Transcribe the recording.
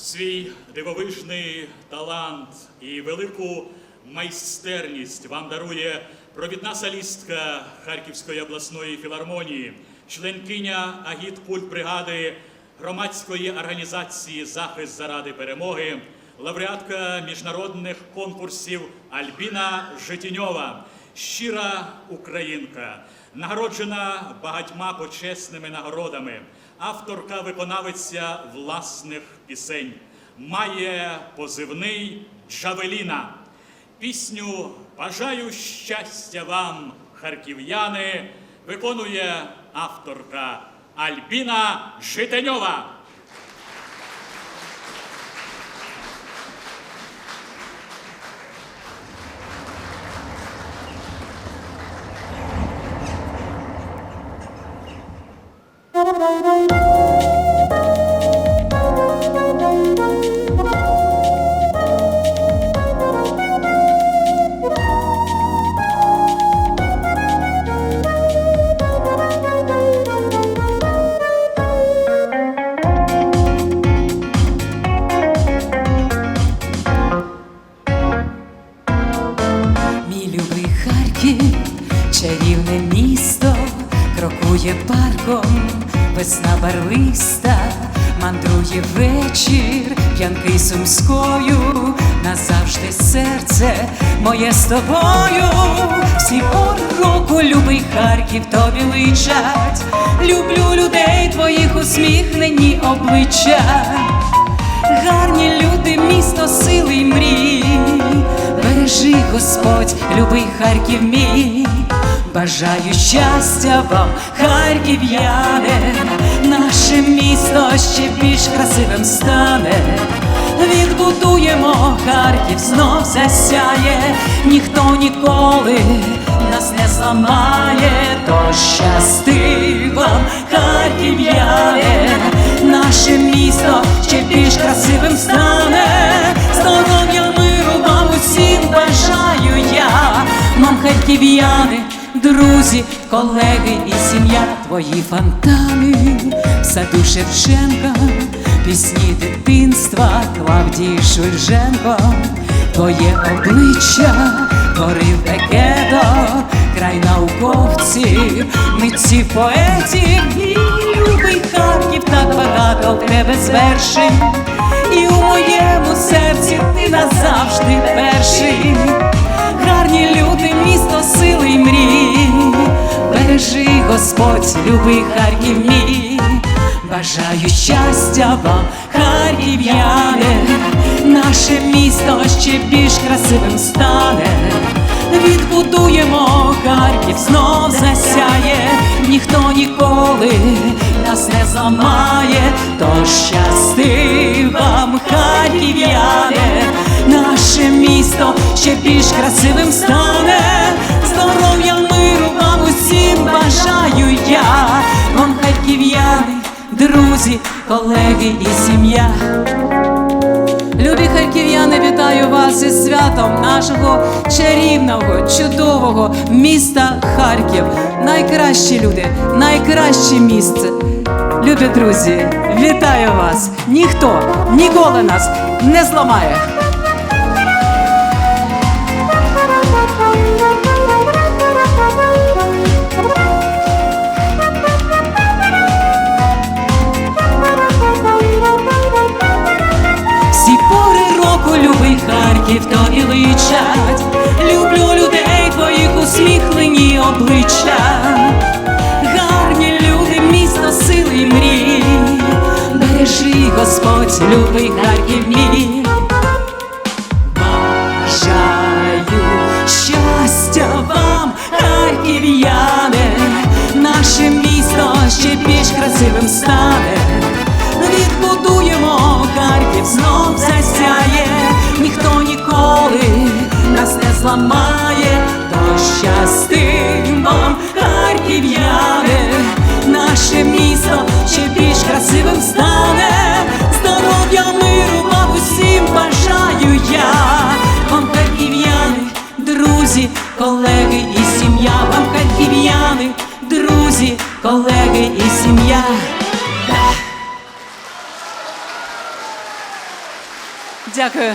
свій дивовижний талант і велику майстерність вам дарує провідна солістка Харківської обласної філармонії, членкиня агітпульт бригади громадської організації Захист заради перемоги, лауреатка міжнародних конкурсів Альбіна Житіньова, щира українка, нагороджена багатьма почесними нагородами, авторка виконавиця власних пісень, має позивний Джавеліна. Пісню Бажаю щастя вам, харків'яни, виконує авторка Альбіна Житеньова. Чарівне місто, крокує парком, весна барвиста, мандрує вечір, п'янкий сумською, назавжди серце моє з тобою. Всі пори року, любий Харків, тобі личать. Люблю людей твоїх усміхнені обличчя. Гарні люди, місто сили й мрій, бережи Господь, любий Харків мій, бажаю щастя вам, харків'яне, наше місто ще більш красивим стане. Відбудуємо Харків, знов засяє, ніхто ніколи нас не зламає, то щасти вам, харків'яне, наше місто ще більш красивим стане. Здоров'я миру вам усім бажаю я, вам харків'яни, друзі, колеги і сім'я, твої фонтани, саду Шевченка, пісні дитинства, Клавдії Шульженко, твоє обличчя творив Бекето, край науковців, митців поетів, і любий Харків так багато в тебе звершень, і у моєму серці Господь, любий Харків мій, бажаю щастя вам, харків'яне, наше місто ще більш красивим стане. Відбудуємо Харків, знов засяє, ніхто ніколи нас не зламає, то щасти друзі, колеги і сім'я. Любі харків'яни, вітаю вас із святом нашого чарівного, чудового міста Харків. Найкращі люди, найкраще місце. Любі друзі, вітаю вас! Ніхто ніколи нас не зламає. Личать. Люблю людей твоїх усміхлені обличчя. Гарні люди, місто сили й мрій. Бережи Господь, любий Харків мій. Бажаю щастя вам, харків'яне, наше місто ще більш красивим стане. Відбудуємо зламає, то щасти вам, наше місто ще більш красивим стане. Здоров'я миру вам усім бажаю я, вам харків'яни, друзі, колеги і сім'я, вам харків'яни, друзі, колеги і сім'я. Дякую.